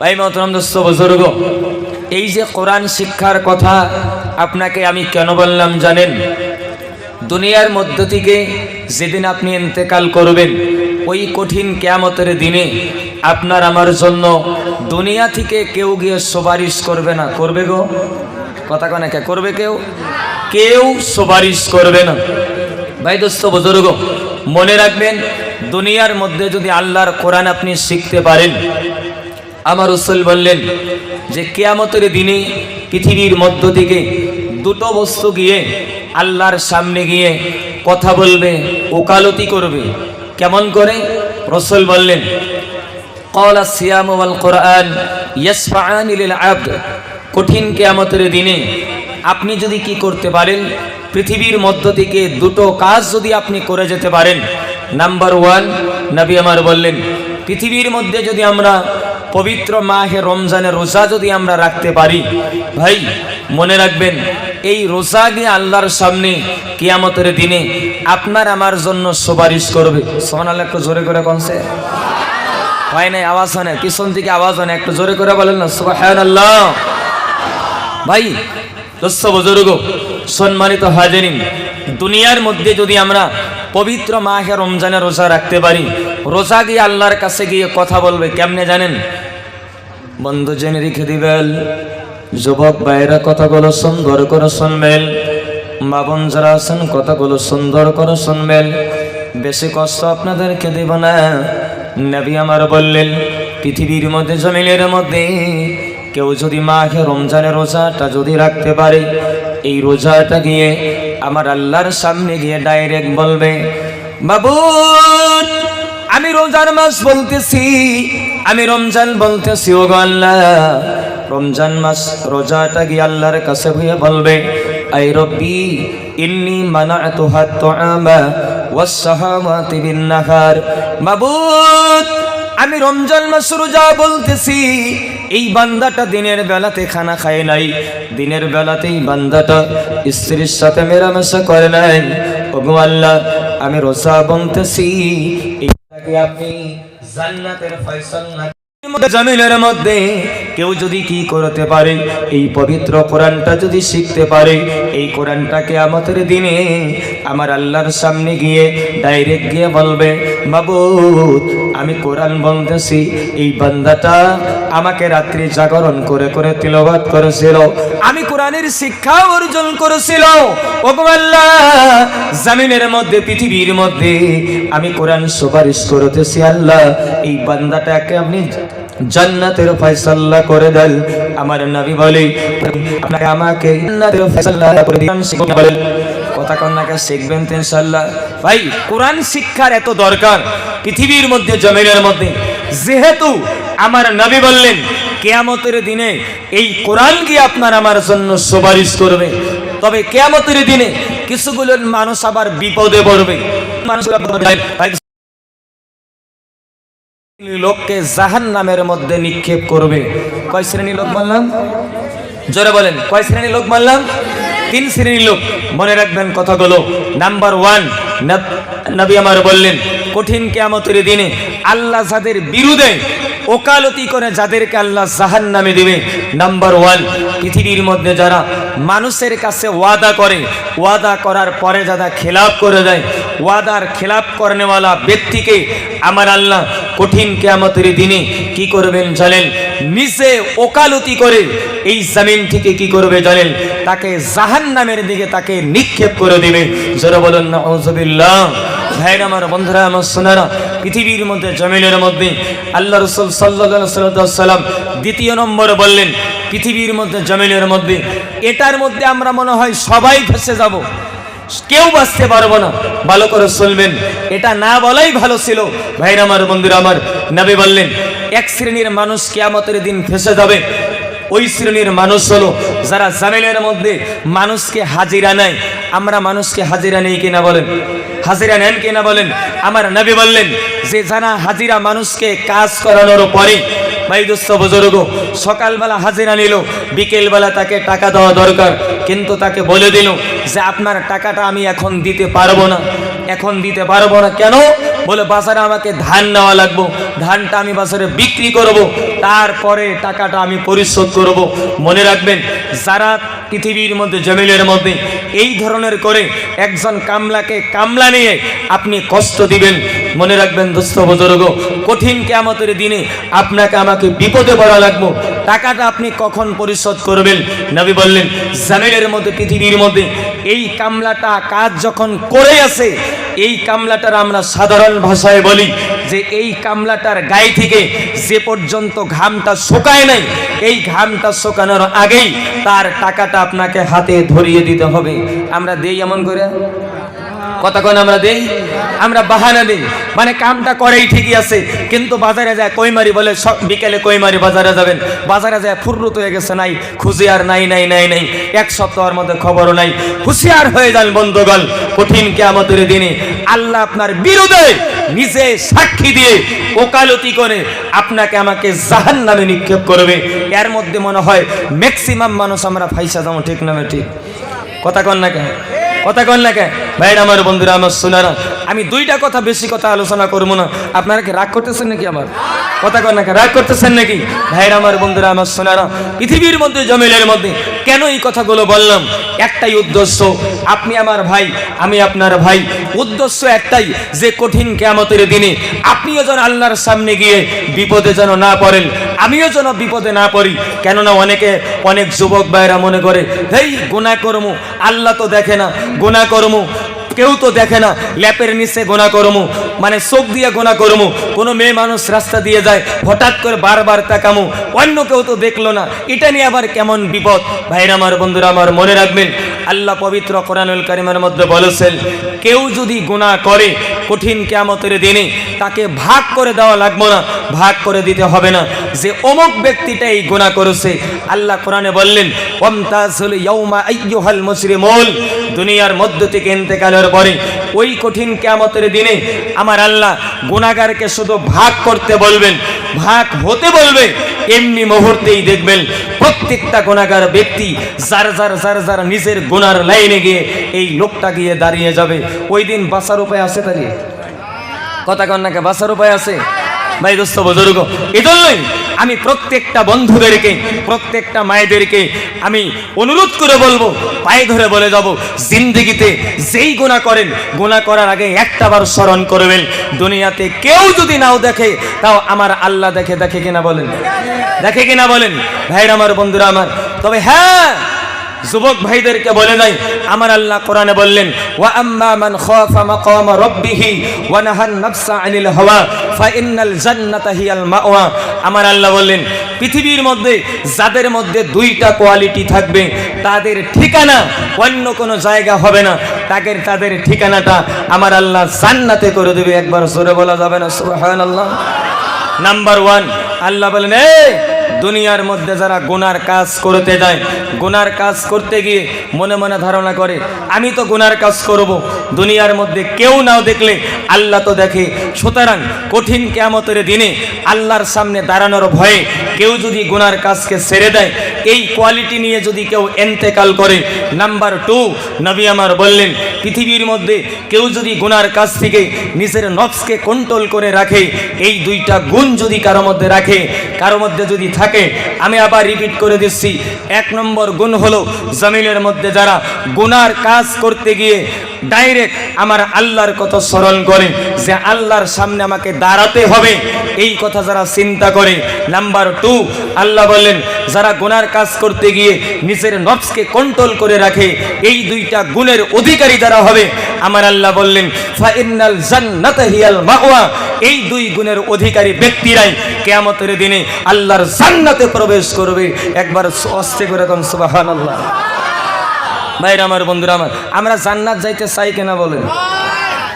ভাই মতরম দোস্ত, বুজুর্গ, এই যে কোরআন শিক্ষার কথা আপনাকে আমি কেন বললাম জানেন? দুনিয়ার মধ্য থেকে যেদিন আপনি ইন্তেকাল করবেন, ওই কঠিন কেয়ামতের দিনে আপনার আমার জন্য দুনিয়া থেকে কেউ গিয়ে সুপারিশ করবে না। করবে গো? কথা কনে কে? করবে কেউ? কেউ সুপারিশ করবে না। ভাই দোস্ত, বুজুর্গ, মনে রাখবেন, দুনিয়ার মধ্যে যদি আল্লাহর কোরআন আপনি শিখতে পারেন আমার রসুল বললেন যে কেয়ামতের দিনে পৃথিবীর মধ্য থেকে দুটো বস্তু গিয়ে আল্লাহর সামনে গিয়ে কথা বলবে, ওকালতি করবে। কেমন করে? রসুল বললেন, কলা সিয়াম কোরআন কঠিন কেয়ামতের দিনে আপনি যদি কি করতে পারেন, পৃথিবীর মধ্য থেকে দুটো কাজ যদি আপনি করে যেতে পারেন। নাম্বার ওয়ান, নবী আমার বললেন, পৃথিবীর মধ্যে যদি আমরা পবিত্র মাহে রমজানের রোজা যদি আমরা রাখতে পারি, ভাই, মনে রাখবেন, এই রোজা গিয়ে আল্লাহর সামনে কিয়ামতের দিনে আপনার আমার জন্য সুপারিশ করবে। সোহান আল্লাহ একটু জোরে করে কনসে হয় নাই, আওয়াজ হয় না পিছন থেকে আওয়াজ হয় একটু জোরে করে বলেন না সুবহান আল্লাহ ভাই, দোস্ত বুজুর্গ, সম্মানিত হাজারিন, দুনিয়ার মধ্যে যদি আমরা পবিত্র মাহে রমজানের রোজা রাখতে পারি রোজা গিয়ে আল্লাহর কাছে গিয়ে কথা বলবে, কেমনে জানেন? বন্ধু জেনে রেখে দিবেন, যুবক ভাইরা কথাগুলো সুন্দর করে শুনবেন, মা বোন যারা আছেন কথাগুলো সুন্দর করে শুনবেন। বেশি কষ্ট আপনাদেরকে দেব না। নবী আমার বললেন, পৃথিবীর মধ্যে, জমিনের মধ্যে কেউ যদি মাঘে রমজানের রোজাটা যদি রাখতে পারে, এই রোজাটা গিয়ে আমার আল্লাহর সামনে গিয়ে ডাইরেক্ট বলবে, বাবু আমি রোজার মাস বলতেছি, আমি রমজান বলতেছি ও আল্লাহ, রমজান মাস রোজাটা গিয়ে আল্লাহর কাছে হয়ে বলবে? আই রব্বি, ইন্নি মানাতু হাত্তুআমা ওয়াস-সাহামাতি বিন-নাহার। মাবুদ, আমি রমজান মাস রোজা বলতেছি, এই বান্দাটা দিনের বেলাতে খানা খায় নাই। দিনের বেলাতেই বান্দাটা স্ত্রীর সাথে মেলামেশা করে নাই। ওগো আল্লাহ, আমি রোজা বলতেছি এইটাকে আপনি জান্নাতের ফয়সালা জমিনের মধ্যে কেউ যদি কি করতে পারে, এই পবিত্র কোরআনটা যদি শিখতে পারে, এই কোরআনটাকে আমাদের দিনে আমার আল্লাহর সামনে গিয়ে ডাইরেক্ট গিয়ে বলবে বাবুত আমি কোরআন বলতেছি, এই বান্দাটা আমাকে রাত্রি জাগরণ করে করে তিলবাদ করেছিল। আমি কোরআনের শিক্ষা অর্জন করেছিল। জামিনের মধ্যে, পৃথিবীর মধ্যে আমি কোরআন সুপারিশ করতেছি, আল্লাহ, এই বান্দাটাকে আপনি জান্নাতের ফয়সাল্লা করে দেন। আমার নবী বলে, আপনাকে আমাকে জান্নাতের ফয়সাল্লা করে দিন কথা কন্যাকে শিখবেন তো ইনশাল্লাহ ভাই, কোরআন শিক্ষার এত দরকার। পৃথিবীর মধ্যে, জমিনের মধ্যে। যেহেতু আমার নবী বললেন, কেয়ামতের দিনে এই কোরআন কি আপনার আমার জন্য সুপারিশ করবে। তবে কেয়ামতের দিনে কিছুগুলো মানুষ আবার বিপদে পড়বে। লোককে জাহান নামের মধ্যে নিক্ষেপ করবে। কয় শ্রেণি লোক বললাম জোরে বলেন, কয় শ্রেণি লোক বললাম তিন শ্রেণির লোক, মনে রাখবেন কথাগুলো। নাম্বার ওয়ান নবী আমার বললেন, কঠিন কেয়ামতের দিনে আল্লাহ যাদের বিরুদ্ধে ওকালতি করে যাদেরকে আল্লাহ জাহান নামে দেবে। নাম্বার ওয়ান পৃথিবীর মধ্যে যারা মানুষের কাছে ওয়াদা করে, ওয়াদা করার পরে যারা খেলাপ করে দেয়, ওয়াদার খেলাপ করেনেওয়ালা ব্যক্তিকে আমার আল্লাহ কঠিন কেয়ামতের দিনে কি করবেন জানেন? নিজে ওকালতি করে এই জামিন থেকে কি করবে জানেন? তাকে জাহান নামের দিকে তাকে নিক্ষেপ করে দিবে। যারা বলেন ভাইরা আমার বন্ধুরা, আমার সোনারা, পৃথিবীর মধ্যে, জমিনের মধ্যে আল্লাহ রসুল সাল্লাহ সাল্লাম দ্বিতীয় নম্বর বললেন, পৃথিবীর মধ্যে, জমিনের মধ্যে, এটার মধ্যে আমরা মনে হয় সবাই ফেসে যাব। কেউ বাঁচতে পারব না। ভালো করে শুনবেন। এটা না বলাই ভালো ছিল। ভাইরা আমার, বন্ধুরা আমার, নবী বললেন, এক শ্রেণির মানুষ কেয়ামতের দিন ফেসে যাবে। ওই শ্রেণির মানুষ হলো যারা জামিনের মধ্যে মানুষকে হাজিরা নেয়। আমরা মানুষকে হাজিরা নেই কিনা বলেন? হাজিরা নেন কিনা বলেন? আমার নবী বললেন, যে যারা হাজিরা মানুষকে কাজ করানোর পরে, ভাই দোস্ত, বুজুর্গ, সকালবেলা হাজিরা নিল, বিকেলবেলা তাকে টাকা দেওয়া দরকার। কিন্তু তাকে বলে দিল যে আপনার টাকাটা আমি এখন দিতে পারব না। এখন দিতে পারব না কেন? বলে, বাজারে আমাকে ধান নেওয়া লাগবো। ধানটা আমি বাজারে বিক্রি করব। তারপরে টাকাটা আমি পরিশোধ করব। মনে রাখবেন, যারা পৃথিবীর মধ্যে জমিলের মধ্যে এই ধরনের করে একজন কামলাকে কামলা নিয়ে আপনি কষ্ট দিবেন, মনে রাখবেন, দোস্ত বুজুর্গ, কঠিন কেমতের দিনে আপনাকে আমাকে বিপদে পড়া লাগবো। টাকাটা আপনি কখন পরিশোধ করবেন? নবী বললেন, জামিলের মধ্যে, পৃথিবীর মধ্যে এই কামলাটা কাজ যখন করে আছে এই কামলাটার আমরা সাধারণ ভাষায় বলি যে এই কামলাটার গায়ে থেকে যে পর্যন্ত ঘামটা শুকায় নাই, এই ঘামটা শুকানোর আগেই তার টাকাটা আপনাকে হাতে ধরিয়ে দিতে হবে। আমরা দেই এমন করে? কতক্ষণ আমরা দেই? আমরা বাহানা দিই। মানে কামটা করেই ঠিকই আছে, কিন্তু বাজারে যায় কইমারি বলে সব বিকেলে কইমারি বাজারে যাবেন। বাজারে যায় ফুররুত হয়ে গেছে, নাই খুশি আর নাই নাই নাই নাই। এক সপ্তাহের মধ্যে খবরও নাই। হুঁশিয়ার হয়ে যান বন্ধুগণ, কঠিন কেয়ামতের দিনে। আল্লাহ আপনার বিরুদ্ধে নিজে সাক্ষী দিয়ে ওকালতি করে আপনাকে আমাকে জাহান নামে নিক্ষেপ করবে। এর মধ্যে মনে হয় ম্যাক্সিমাম মানুষ আমরা ফাইসা যাব, ঠিক নামে ঠিক? কথা কন না কেন? কথা কন না কেন? ভাইরা আমার বন্ধুরা, আমার সোনারা আমি দুইটা কথা বেশি কথা আলোচনা করব না। আপনারা কি রাগ করতেছেন নাকি আমার? কথা কন না কেন? রাগ করতেছেন নাকি? ভাইরা, আমার বন্ধুরা, আমার শোনারা পৃথিবীর মধ্যে জমিলের মধ্যে কেন এই কথাগুলো বললাম? একটাই উদ্দেশ্য, আপনি আমার ভাই, আমি আপনার ভাই। উদ্দেশ্য একটাই, যে কঠিন কেয়ামতের দিনে আপনিও যেন আল্লাহর সামনে গিয়ে বিপদে যেন না পড়েন, আমিও যেন বিপদে না পড়ি। কেননা অনেকে, অনেক যুবক ভাইরা মনে করে, হেই গোনা কর্ম আল্লাহ তো দেখে না গোনা কর্ম কেউ তো দেখে না, ল্যাপের নিচে গোনা করমু মানে চোখ দিয়ে গোনা করমু। কোনো মেয়ে মানুষ রাস্তা দিয়ে যায়, হঠাৎ করে বারবার তাকামু, অন্য কেউ তো দেখল না। এটা নিয়ে আবার কেমন বিপদ? ভাইরা আমার, বন্ধুরা আমার, মনে রাখবেন, আল্লাহ পবিত্র কোরআনুল কারিমের মধ্যে বলেছেন, কেউ যদি গোনা করে কঠিন কেয়ামতের দিনে তাকে ভাগ করে দেওয়া লাগবে না, ভাগ করে দিতে হবে না। যে অমুক ব্যক্তিটা এই গুনাহ করেছে, আল্লাহ কোরআনে বললেন ওমতাজুল ইয়াউমা আইয়ুহাল মুসলিমুন দুনিয়ার মধ্য থেকে ইন্তেকালের পরে ওই কঠিন কেয়ামতের দিনে আমার আল্লাহ গুণাগারকে শুধু ভাগ করতে বলবেন ভাগ হতে বলবে। এমনি মুহূর্তেই দেখবেন প্রত্যেকটা গুণাগার ব্যক্তি যার যার যার যার নিজের গোনার লাইনে গিয়ে এই লোকটা গিয়ে দাঁড়িয়ে যাবে। ওই দিন বাঁচার উপায় আছে তাহলে? কথা কন্যাকে বাঁচার উপায় আছে? ভাই দোস্ত, বুজুর্গ, এজন্যই আমি প্রত্যেকটা বন্ধুদেরকে, প্রত্যেকটা মায়েদেরকে আমি অনুরোধ করে বলব, পায়ে ধরে বলে যাব, জিন্দিগিতে যেই গোনা করেন গোনা করার আগে একটা বার স্মরণ করবেন, দুনিয়াতে কেউ যদি নাও দেখে, তাও আমার আল্লাহ দেখে দেখে কিনা বলেন। দেখে কিনা বলেন। ভাইরা আমার, বন্ধুরা আমার, তবে হ্যাঁ যুবক ভাইদেরকে বলে নাই আমার আল্লাহ কোরআনে বললেন, ওয়া আম্মা মান খাফা মাকাম রাব্বিহি ওয়া নাহান নাফসা আনিল হাওয়া। ফা জান্নাতাহিয়াল জান্নাতা হিয়াল মাওয়া। আমার আল্লাহ বললেন, পৃথিবীর মধ্যে, যাদের মধ্যে দুইটা কোয়ালিটি থাকবে, তাদের ঠিকানা অন্য কোনো জায়গা হবে না। তাকে তাদের ঠিকানাটা আমার আল্লাহ জান্নাতে করে দেবে। একবার জোরে বলা যাবে না? সুবহানাল্লাহ। নাম্বার ওয়ান, আল্লাহ বলেন এই দুনিয়ার মধ্যে যারা গুনার কাজ করতে যায়, গুনার কাজ করতে গিয়ে মনে মনে ধারণা করে, আমি তো গুনার কাজ করব। দুনিয়ার মধ্যে কেউ নাও দেখলে আল্লাহ তো দেখে। সুতরাং কঠিন কেয়ামতের দিনে আল্লাহর সামনে দাঁড়ানোর ভয়ে কেউ যদি গুনার কাজকে ছেড়ে দেয় এই কোয়ালিটি নিয়ে যদি কেউ এন্তেকাল করে নাম্বার টু নবী আমার বললেন, পৃথিবীর মধ্যে কেউ যদি গুনার কাছ থেকে নিজের নফসকে কন্ট্রোল করে রাখে, এই দুইটা গুণ যদি কারও মধ্যে রাখে, কারও মধ্যে যদি থাকে, আমি আবার রিপিট করে দিচ্ছি, এক নম্বর গুণ হলো জমিনের মধ্যে যারা গুনার কাজ করতে গিয়ে ডাইরেক্ট আমার আল্লাহর কথা স্মরণ করে যে আল্লাহর সামনে আমাকে দাঁড়াতে হবে। এই কথা যারা চিন্তা করে, নাম্বার টু, আল্লাহ বললেন, যারা গুনার কাজ করতে গিয়ে নিজের নফসকে কন্ট্রোল করে রাখে, এই দুইটা গুণের অধিকারী যারা হবে, আমার আল্লাহ বললেন, ফাইনাল জান্নাত হিয়াল মাওয়া। এই দুই গুণের অধিকারী ব্যক্তিরাই কেয়ামতের দিনে আল্লাহর জান্নাতে প্রবেশ করবে। একবার অস্তে করে কম সুবহানাল্লাহ। ভাইরা আমার বন্ধুরা আমার, আমরা জান্নাত যাইতে চাই কেনা বলেন?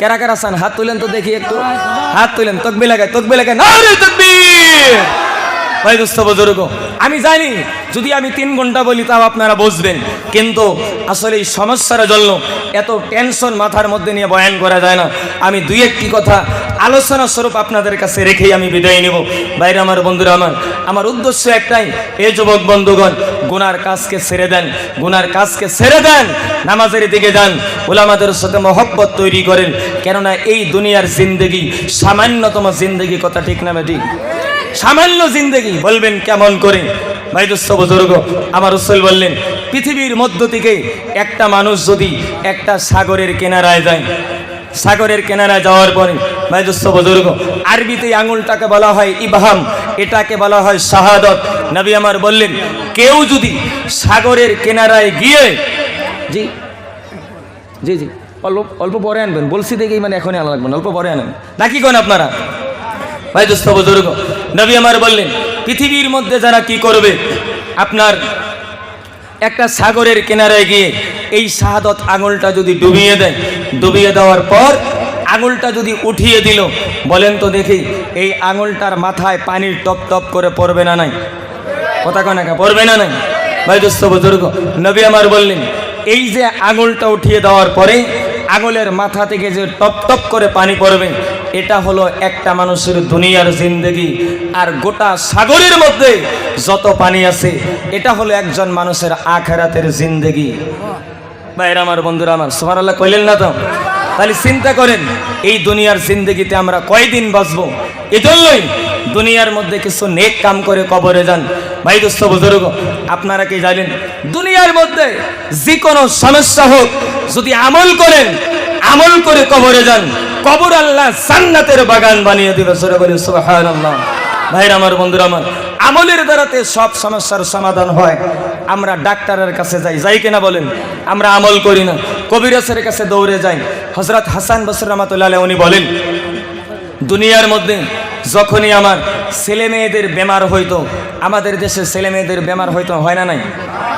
কেরা কেরা চান? হাত তুলেন তো দেখি একটু। হাত তুলেন তকবি লাগায় তকবি লাগায়। না ভাই দোস্ত, বুজুর্গ, আমি জানি, যদি আমি তিন ঘণ্টা বলি তাও আপনারা বুঝবেন, কিন্তু আসলে এই সমস্যার জন্য এত টেনশন মাথার মধ্যে নিয়ে বয়ান করা যায় না। আমি দুই একটি কথা আলোচনা স্বরূপ আপনাদের কাছে রেখেই আমি বিদায় নেব। বাইরে আমার বন্ধুরা আমার আমার উদ্দেশ্য একটাই, এ যুবক বন্ধুগণ গুনার কাজকে ছেড়ে দেন, গুনার কাজকে ছেড়ে দেন, নামাজের দিকে যান ওলামাদের সাথে মহব্বত তৈরি করেন, কেননা এই দুনিয়ার জিন্দগি সামান্যতম জিন্দগি কথা ঠিক নামে ঠিক? সামান্য জিন্দগি, বলবেন কেমন করে? ভাই দোস্ত বুজুর্গ, আমার রসুল বললেন, পৃথিবীর মধ্য থেকে একটা মানুষ যদি একটা সাগরের কেনারায় যায়, সাগরের কেনারায় যাওয়ার পরে, ভাই দোস্ত বুজুর্গ, আরবিতে আঙুলটাকে বলা হয় ইবাহাম এটাকে বলা হয় শাহাদত। নবী আমার বললেন, কেউ যদি সাগরের কেনারায় গিয়ে জি জি জি, অল্প অল্প পরে আনবেন, বলছি দেখেই মানে এখনই আনা লাগবেন অল্প পরে আনেন। নাকি কোন আপনারা? ভাই দোস্ত, বুজুর্গ, নবী আমার বললেন, পৃথিবীর মধ্যে যারা কি করবে, আপনার একটা সাগরের কিনারায় গিয়ে এই শাহাদত আঙুলটা যদি ডুবিয়ে দেয়, ডুবিয়ে দেওয়ার পর আঙুলটা যদি উঠিয়ে দিল বলেন তো দেখি এই আঙুলটার মাথায় পানির টপ টপ করে পড়বে না নাই? কথা কয় না কা, পড়বে না নাই? ভাই দোস্ত বুজুর্গ নবী আমার বললেন এই যে আঙুলটা উঠিয়ে দেওয়ার পরে আঙুলের মাথা থেকে যে টপ টপ করে পানি পড়বে এটা হলো একটা মানুষের দুনিয়ার জিন্দগি। আর গোটা সাগরের মধ্যে যত পানি আছে এটা হলো একজন মানুষের আখেরাতের জিন্দগি। ভাইরা আমার বন্ধুরা আমার সোহার আল্লাহ কইলেন না তো? তাহলে চিন্তা করেন, এই দুনিয়ার জিন্দগিতে আমরা কয়দিন বাঁচবো? এজন্যই দুনিয়ার মধ্যে কিছু নেক কাম করে কবরে যান। ভাই দোস্ত, বুজুর্গ, আপনারা কি জানেন? দুনিয়ার মধ্যে যে কোনো সমস্যা হোক, যদি আমল করেন, আমল করে কবরে যান। কবর আল্লাহ সান্নাতের বাগান বানিয়ে দিবে সরে সুবহানাল্লাহ। ভাইরা আমার, বন্ধুরা আমার, আমলের দ্বারাতে সব সমস্যার সমাধান হয়। আমরা ডাক্তারের কাছে যাই যাই কিনা বলেন, আমরা আমল করি না। কবিরাসের কাছে দৌড়ে যাই। হজরত হাসান বসর রহমতুল্লাহ উনি বলেন, দুনিয়ার মধ্যে যখনই আমার ছেলে মেয়েদের বেমার হইতো, আমাদের দেশে ছেলে মেয়েদের বেমার হইতো, হয় না নাই?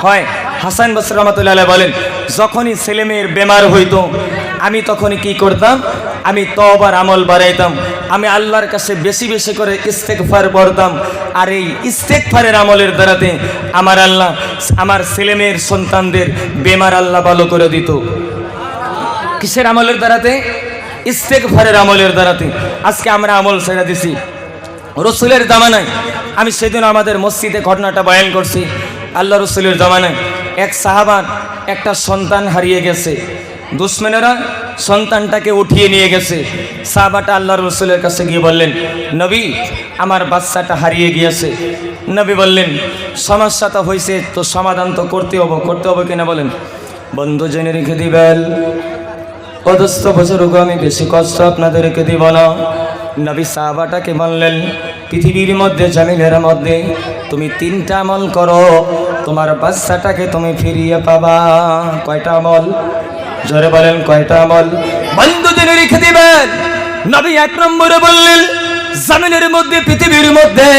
হয়। হাসান বসর রহমতুল্লাহ বলেন, যখনই ছেলে মেয়ের বেমার হইতো, আমি তখনই কি করতাম? আমি তবার আমল বাড়াইতাম, আমি আল্লাহর কাছে বেশি বেশি করে ইস্তেকফার পড়তাম, আর এই ইস্তেকফারের আমলের দ্বারাতে আমার আল্লাহ, আমার ছেলে মেয়ের সন্তানদের বেমার আল্লাহ ভালো করে দিত। কিসের আমলের দ্বারাতে? ইস্তেকফারের আমলের দ্বারাতে। আজকে আমরা আমল ছেড়ে দিছি। রসুলের জামানায়। আমি সেদিন আমাদের মসজিদে ঘটনাটা বয়ান করছি। আল্লাহ রসুলের জামানায়। এক সাহাবান একটা সন্তান হারিয়ে গেছে। দুশ্মনেরা সন্তানটাকে উঠিয়ে নিয়ে গেছে। সাহাবাটা আল্লাহ রসুলের কাছে গিয়ে বললেন, নবী, আমার বাচ্চাটা হারিয়ে গিয়েছে। নবী বললেন সমস্যাটা হয়েছে তো সমাধান তো করতে হব। করতে হবে কিনা বলেন? বন্ধু জেনে রেখে দিবেন। পদস্থ বুজুর্গ আমি বেশি কষ্ট আপনাদেরকে দিব না। নবী সাহাবাটাকে বললেন, পৃথিবীর মধ্যে জামিনের মধ্যে তুমি তিনটা আমল করো। তোমার বাচ্চাটাকে তুমি ফিরিয়ে পাবা। কয়টা আমল? জোরে বলেন, কয়টা আমল? বন্ধু জেনে রেখে দিবেন, নবী এক নম্বরে বললেন জামিনের মধ্যে, পৃথিবীর মধ্যে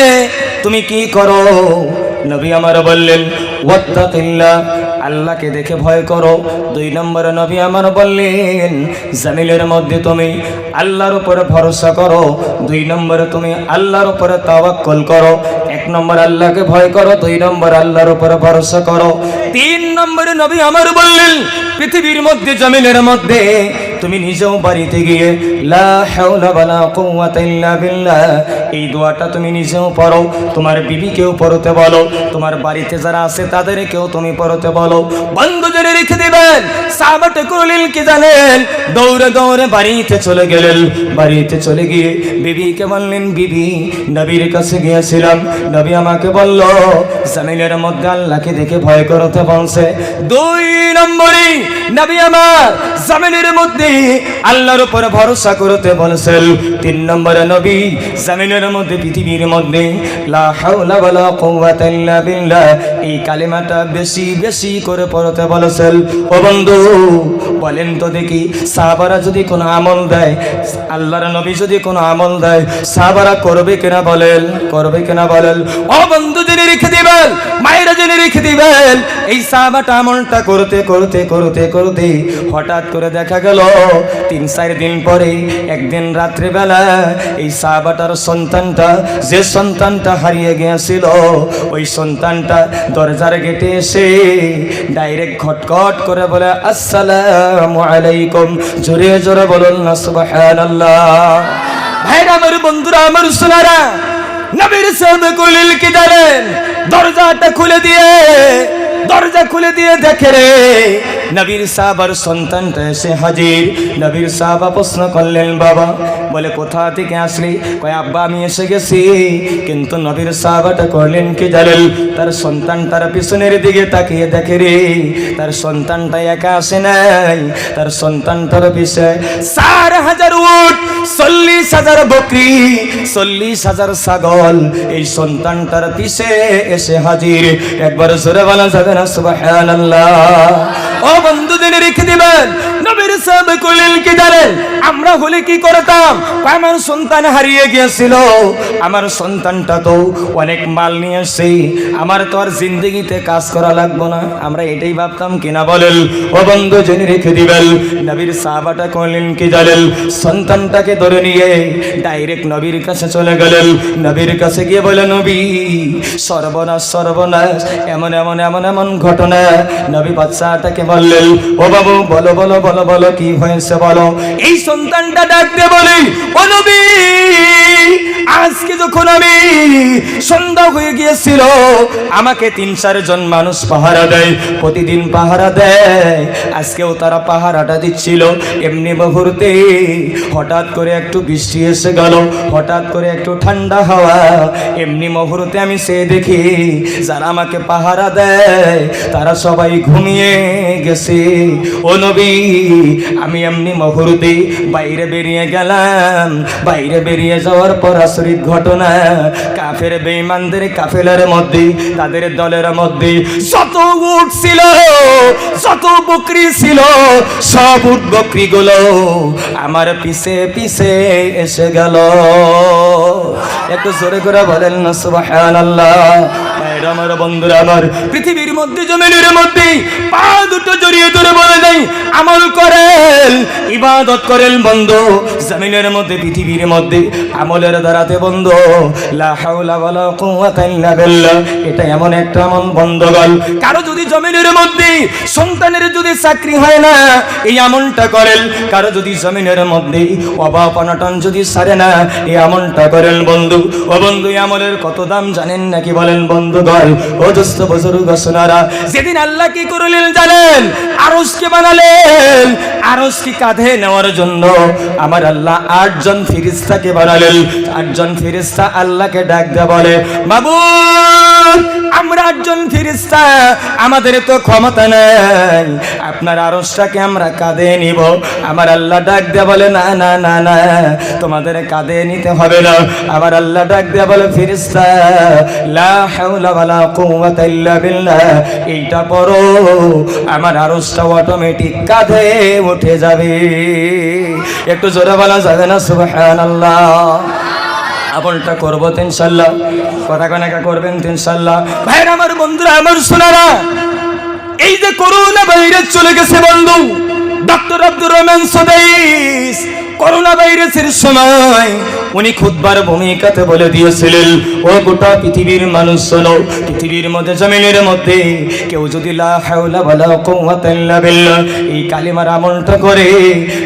তুমি কি করো? নবী আমার বললেন, ওয়াত্তাকিল্লাহ আল্লাহকে দেখে ভয় করো। দুই নম্বরে নবী আমার বললেন, জামিলের মধ্যে তুমি আল্লাহর উপরে ভরসা করো। দুই নম্বরে তুমি আল্লাহর উপরে তাওয়াক্কুল করো। এক নম্বর আল্লাহকে ভয় করো, দুই নম্বর আল্লাহর উপরে ভরসা করো। তিন নম্বরে নবী আমার বললেন, পৃথিবীর মধ্যে জমিনের মধ্যে তুমি নিজেও বাড়িতে গিয়ে, লা এই দোয়াটা তুমি নিজেও পড়ো। তোমার বিবিকেও পড়তে বলো। তোমার বাড়িতে যারা আছে, তাদেরকেও তুমি পড়তে বলো। বন্ধু জেনে রেখে দিবেন সাহাবাতে করলেন কি জানেন? দৌড়ে দৌড়ে বাড়িতে চলে গেলেন। বাড়িতে চলে গিয়ে বিবিকে বললেন, বিবি, নবীর কাছে গিয়েছিলাম। নবী আমাকে বলল জামিনের মধ্যে আল্লাহকে দেখে ভয় করতে বলছে। দুই নম্বরে নবী আমার জামিনের মধ্যে আল্লাহর উপর ভরসা করতে বলছেন, তিন নম্বরে নবী জামিনের মধ্যে, পৃথিবীর মধ্যে, লা হাওলা ওয়ালা কুওয়াতা ইল্লা বিল্লাহ এই কালিমাটা বেশি বেশি করে পড়তে বলেছেন ও বন্ধু, বলেন তো দেখি, সাহাবারা যদি কোনো আমল দেয়, আল্লাহর নবী যদি কোনো আমল দেয়, সাহাবারা করবে কিনা বলেন, করবে কিনা বলেন। ও বন্ধু, জেনে রেখে দিবেন, মায়েরা জেনে রেখে দিবেন, এই সাহাবাটা আমলটা করতে করতে করতে করতে হঠাৎ করে দেখা গেল, তিন, চার দিন পরে, একদিন রাত্রিবেলা এই সাহাবাটার সন্তানটা, যে সন্তানটা হারিয়ে গিয়েছিল, ওই সন্তানটা দরজার গেটে এসে ডাইরেক্ট খটখট করে বলে, আসসালামু আলাইকুম। জোরে জোরে বলুন না, সুবহানাল্লাহ। ভাইরা আমার বন্ধুরা, আমার সোনারা, নবীর সাহেব কলিল কি জানেন? দরজাটা খুলে দিয়ে, দরজা খুলে দিয়ে দেখে রে নবীর সাহাবার সন্তানটা এসে হাজির। নবীর সাহাবা প্রশ্ন করলেন, বাবা, বলে, কোথা থেকে আসলি? কয়, আব্বা, আমি এসে গেছি। কিন্তু নবীর সাহাবাটা করলেন কি জানেন তার সন্তান তার পিছনের দিকে তাকিয়ে দেখে রে, তার সন্তানটা একা আসে নাই। তার সন্তানটার পিছে, চার হাজার উট, চল্লিশ হাজার বকরি, চল্লিশ হাজার ছাগল। এই সন্তানটার পিছে এসে হাজির। একবার জোরে বলা যাবে না সুবহানাল্লাহ। ও বন্ধুদের রেখে দিবেন। আমরা হলে কি করতাম? আমার সন্তান হারিয়ে গিয়েছিল। আমার সন্তানটা তো অনেক মাল নিয়ে এসছে। আমার তো আর জিন্দগিতে কাজ করা লাগবো না। আমরা এটাই ভাবতাম, কিনা বলেন? ও বন্ধু, জেনে রেখে দিবেন, নবীর সাহাবাটা কি জানেন? সন্তানটাকে ধরে নিয়ে ডাইরেক্ট নবীর কাছে চলে গেলেন। নবীর কাছে গিয়ে বলে, নবী, সর্বনাশ সর্বনাশ, এমন এমন এমন এমন ঘটনা। নবী বাচ্চাটাকে বললেন, ও বাবু, বলো বলো বলো বলো। কি হয়েছে বলো? এই সন্তানটা ডাকতে বলি ও আজকে যখন আমি সন্ধ্যা হয়ে গিয়েছিল, আমাকে তিন চারজন মানুষ পাহারা দেয়, প্রতিদিন পাহারা দেয়। আজকেও তারা পাহারাটা দিচ্ছিল। এমনি মুহূর্তে হঠাৎ করে একটু বৃষ্টি এসে গেল, হঠাৎ করে একটু ঠান্ডা হাওয়া। এমনি মুহূর্তে আমি সে দেখি, যারা আমাকে পাহারা দেয়, তারা সবাই ঘুমিয়ে গেছে। ও নবী, আমি এমনি মুহূর্তে বাইরে বেরিয়ে গেলাম। বাইরে বেরিয়ে যাওয়ার পর আশ্রিত ঘটনা। কাফের বেঈমানদের কাফেলার মধ্যে, তাদের দলের মধ্যে যত উট ছিল, যত বকরি ছিল, সব উট বকরিগুলো আমার পিছে পিছে এসে গেল। একটু জোরে করে বলেন না, সুবহানাল্লাহ। আমার বন্ধুরা, আমার পৃথিবীর মধ্যে, জমিনের মধ্যে পা দুটো জড়িয়ে ধরে বলে আমল করেন ইবাদত করেন বন্ধু, জমিনের মধ্যে, পৃথিবীর মধ্যে, আমলের দ্বারাতে বন্ধ এটা এমন একটা কারও যদি জমিনের মধ্যে সন্তানের যদি চাকরি হয় না, এই আমলটা করেন কারও যদি জমিনের মধ্যে অভাব অনটন যদি সারে না, এই আমলটা করেন বন্ধু। ও বন্ধু আমলের কত দাম জানেন নাকি বলেন বন্ধুগণ ও দোস্ত বুজুর্গ সোনারা। যেদিন আল্লাহ কি করলেন জানেন? আরশকে বানালেন। আরশকে কাঁধে নেওয়ার জন্য আমার আল্লাহ আটজন ফিরিস্তাকে বানালেন। আটজন ফিরিস্তা আল্লাহকে ডাক দেয়া বলে মাবুদ আমরা আটজন ফিরিস্তা আমাদের তো ক্ষমতা নাই। আপনার আরশটাকে আমরা কাঁধে নিব। আমার আল্লাহ ডাক দেয়া বলে, না না না না, তোমাদের কাঁধে নিতে হবে না। আমার আল্লাহ ডাক দেয়া বলে ফিরিস্তা লা হাওলা ওয়ালা কুওয়াতা ইল্লা বিল্লাহ। এইটা পড়ো, আমার আরশটা অটোমেটিক কাঁধে উঠে যাবে। একটু জোরে বলা যাবে না, সুবহানাল্লাহ। আমলটা করব ইনশাল্লাহ কথা কনাকা করবেন ইনশাল্লাহ ভাইরা, আমার বন্ধুরা, আমার শোনারা, এই যে করোনা ভাইরাস চলে গেছে বন্ধু। ডক্টর আব্দুর রহমান সদাইস করোনা ভাইরাসের সময় উনি খুদবার ভূমিকাতে বলে দিয়েছিলেন, ও গোটা পৃথিবীর মানুষ শোনো, পৃথিবীর মধ্যে, জমিনের মধ্যে কেউ যদি এই কালিমার আমলটা করে।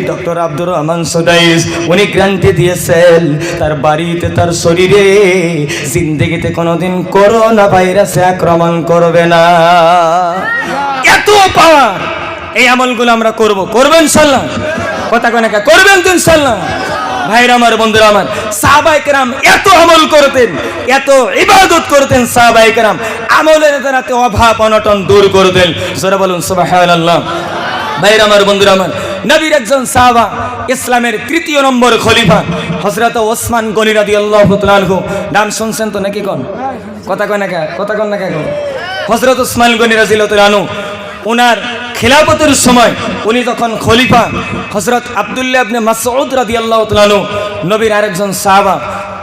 ডক্টর আব্দুর রহমান সদাইস উনি গ্যারান্টি দিয়েছেন, তার বাড়িতে, তার শরীরে জিন্দগিতে কোনোদিন করোনা ভাইরাসে আক্রমণ করবে না। এত পাওয়ার! এই আমলগুলো আমরা করব। করবেন ইনশাল্লাহ? কথা কনে করবেন তো ইনশাল্লাহ? ভাইরা আমার, বন্ধুরা আমার সাহাবাই কেরাম এত আমল করতেন, এত ইবাদত করতেন সাহাবাই কেরাম। আমলের দ্বারাতে অভাব, অনটন দূর করতেন। জোরে বলুন, সুবহানাল্লাহ। ভাইরা আমার, বন্ধুরা আমার, নবীর একজন সাহাবা ইসলামের তৃতীয় নম্বর খলিফা হজরত ওসমান গনি তাআলা আনহু। নাম শুনছেন তো নাকি কোন? কথা কয় না কথা কন না কে হজরত ওসমান গনি তাআলা আনহু ওনার খেলাপতের সময় উনি যখন খলিফা হজরত আবদুল্লাহ আবনে মাসউদ রাদিয়াল্লাহু আল্লাহ আনহু, নবীর আরেকজন সাহাবা,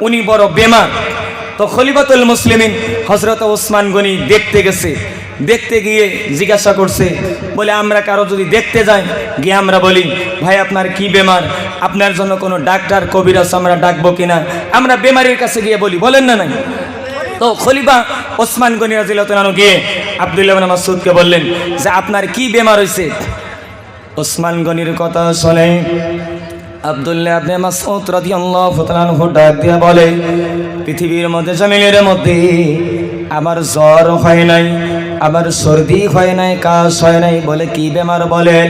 উনি বড় বেমার। তো খলিফাতুল মুসলিমিন হজরত ওসমান গনি দেখতে গেছে। দেখতে গিয়ে জিজ্ঞাসা করছে, বলে, আমরা কারও যদি দেখতে যাই, গিয়ে আমরা বলি, ভাই, আপনার কি বেমার? আপনার জন্য কোনো ডাক্তার, কবিরাজ, আমরা ডাকবো কিনা? আমরা বেমারির কাছে গিয়ে বলি, বলেন না নাই? তো খলিফা ওসমান গনি রাজিল্লাহ গিয়ে আবদুল্লাহ মাসুদকে বললেন যে আপনার কি বেমার হয়েছে ওসমান গনির কথা শুনে আবদুল্লাহ আপনি মাসউদ রাদিয়াল্লাহু তাআলা ডাক দিয়ে বলে, পৃথিবীর মধ্যে জমিনের মধ্যে আমার জ্বর হয় নাই, আমার সর্দি হয় নাই, কাশ হয় নাই। বলে, কি বেমার বলেন?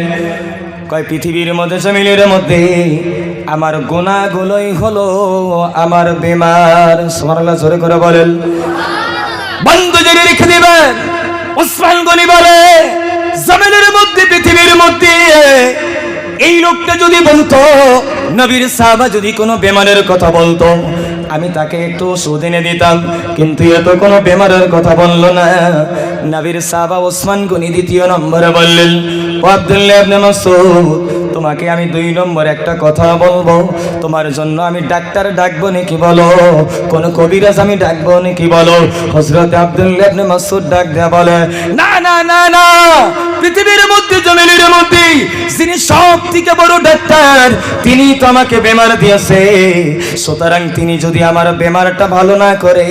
কয়, পৃথিবীর মধ্যে জমিনের মধ্যে আমার গুণাগুলোই হলো আমার বেমার। সোমারাল্লাহ জোরে করে বলেন। বন্ধু জেনে রেখে দিবেন, উসমান গনি বলে, জমিনের মধ্যে, পৃথিবীর মধ্যে এই লোকটা যদি বলতো, নবীর সাহাবা যদি কোনো বেমারের কথা বলতো, আমি তাকে একটু ওষুধ এনে দিতাম, কিন্তু এত কোনো বেমারের কথা বলল না। নবীর সাহাবা ওসমান গনি দ্বিতীয় নম্বরে বললেন আব্দুল্লাহ ইবনে মাসউদ তোমাকে আমি দুই নম্বর একটা কথা বলব। তোমার জন্য আমি ডাক্তার ডাকবো নাকি বলো? কোন কবিরাজ আমি ডাকবো নাকি বলো? হজরত আব্দুল্লাহ মাসুদ ডাক দেয়া বলে, না না না না পৃথিবীর মধ্যে, জমিনের মধ্যে, যিনি সব থেকে বড় ডাক্তার, তিনি তো আমাকে বেমার দিয়েছে। সুতরাং তিনি যদি আমার বেমারটা ভালো না করে,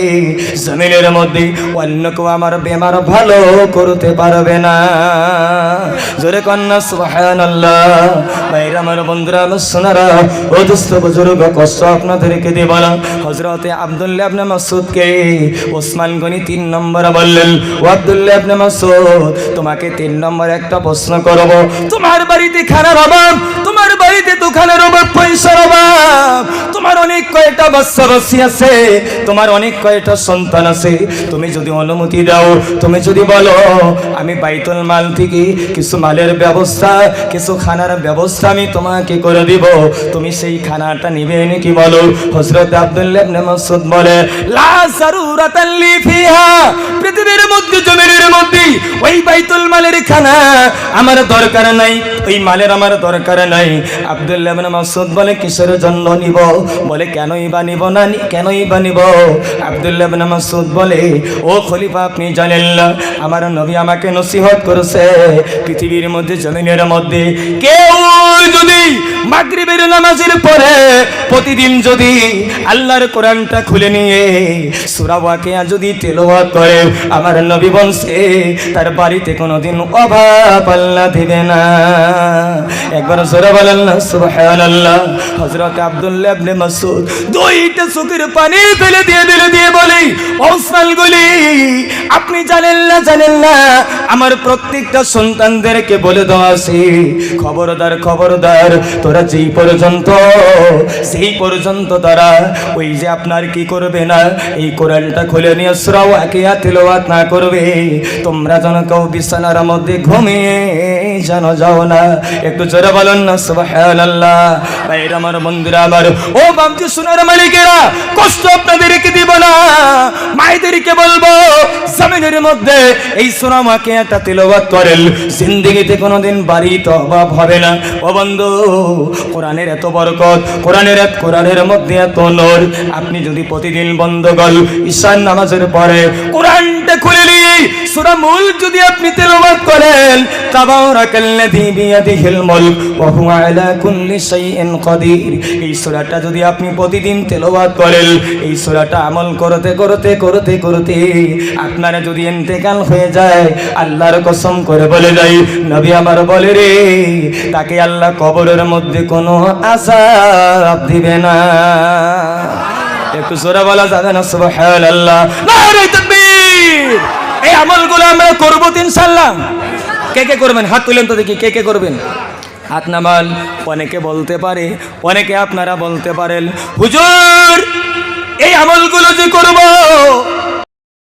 জমিনের মধ্যে অন্য কেউ আমার বেমার ভালো করতে পারবে না। জোরে কন্যা, সুবহানাল্লাহ। ভাইরা, আমার বন্ধুরা, আমার সোনারা, ও দুস্থ বুজুর্গ, কষ্ট আপনাদেরকে দেব না হজরতে আব্দুল্লাহ আপনি মাসুদকে ওসমান গনি তিন নম্বর বললেন, ও আব্দুল্লাহ আপনি মাসুদ তোমাকে তিন নম্বর একটা প্রশ্ন করব। তোমার বাড়িতে খানার অভাব, তোমার বাড়িতে দোকানের অভাব, পয়সার অভাব। তোমার অনেক কয়টা বাচ্চা বাচ্চি আছে, তোমার অনেক কয়টা সন্তান আছে। তুমি যদি অনুমতি দাও, তুমি যদি বলো, আমি বাইতুল মাল থেকে কিছু মালের ব্যবস্থা, কিছু খানার ব্যবস্থা আমি তোমাকে করে দিব। তুমি সেই খানাটা নিবে নাকি বলো? হযরত আব্দুল্লাহ মাসউদ বলে, লা জারুরাতান লি ফিহা। পৃথিবীর মধ্যে, জমিনের মধ্যে ওই বাইতুল মালের খানা আমার দরকার নাই, ওই মালের আমার দরকার নাই। আব্দুল্লাহ মাসউদ বলে, কিসের জন্য নিব? বলে, কেনই বা নিব না, কেনই বা নিব? আব্দুল্লাহ মাসউদ বলে, ও খলিফা, আপনি জানেন না, আমার নবী আমাকে নসিহত করেছে পৃথিবীর মধ্যে, জমিনের মধ্যে। কেউ যদি মাগরিবের নামাজের পরে প্রতিদিন যদি আল্লাহর কোরআনটা খুলে নিয়ে সূরা ওয়াকিয়া যদি তেলাওয়াত করে, আমার নবী বলছে তার বাড়িতে কোনোদিন অভাব আল্লাহ দিবে না। একবার জোরে বলেন না, সুবহানাল্লাহ। হযরত আব্দুল্লাহ ইবনে মাসউদ দুইটা চোখের পানি ফেলে দিয়ে ফেলে দিয়ে বলে ওসমান গলি, আপনি জানেন না জানেন না, আমার প্রত্যেকটা সন্তানদেরকে বলে দেওয়া আছে। খবরদার খবরদার, তোরা যেই পর্যন্ত, সেই পর্যন্ত তারা ওই যে আপনার কি করবে না, এই কোরআনটা খুলে নিয়ে সুরাও একিয়া তিলওয়াত না করবে। তোমরা যেন কেউ বিছানার মধ্যে ঘুমিয়ে যেন যাও না। একটু জোরে বলেন না, সুবহানাল্লাহ। ভাইরা আমার বন্ধুরা আমার, ও বামজি সোনার মালিকেরা, কষ্ট আপনাদেরকে দিব না। মায়েদেরকে বলব, জমিনের মধ্যে এই সোনামাকে একটা তিলবাত করেন। জিন্দিগিতে কোনোদিন বাড়ি তো অভাব হবে না। ও বন্ধু, কোরআনের এত বরকত, কোরআনের এত, কোরআনের মধ্যে এত নূর। আপনি যদি প্রতিদিন বন্ধ গল ঈশান নামাজের পরে কোরআনটা খুলে নিয়ে সূরা মুলক যদি আপনি তেলাওয়াত করেন, তাবারাকাল্লাযী বিয়াদিহিল মুলক ওয়া হুয়া আলা কুল্লি শাইইন কাদির। এই সূরাটা যদি আপনি প্রতিদিন তেলাওয়াত করেন, এই সূরাটা আমল করতে করতে করতে করতে আপনারা যদি ইন্তেকাল হয়ে যায়, আল্লাহর কসম করে বলে যাই, নবী আমার বলে রে, তাকে আল্লাহ কবরের মধ্যে কোনো আযাব দিবে না। একটু জোরে বলা যাবে না, সুবহানাল্লাহ। নারে তাকবীর। এই আমলগুলো আমরা করব তো ইনশাআল্লাহ কে কে করবেন? হাত তুলেন তো দেখি, কে কে করবেন? হাত নামাল, অনেকে বলতে পারে, অনেকে আপনারা বলতে পারেন। হুজুর, এই আমলগুলো যে করব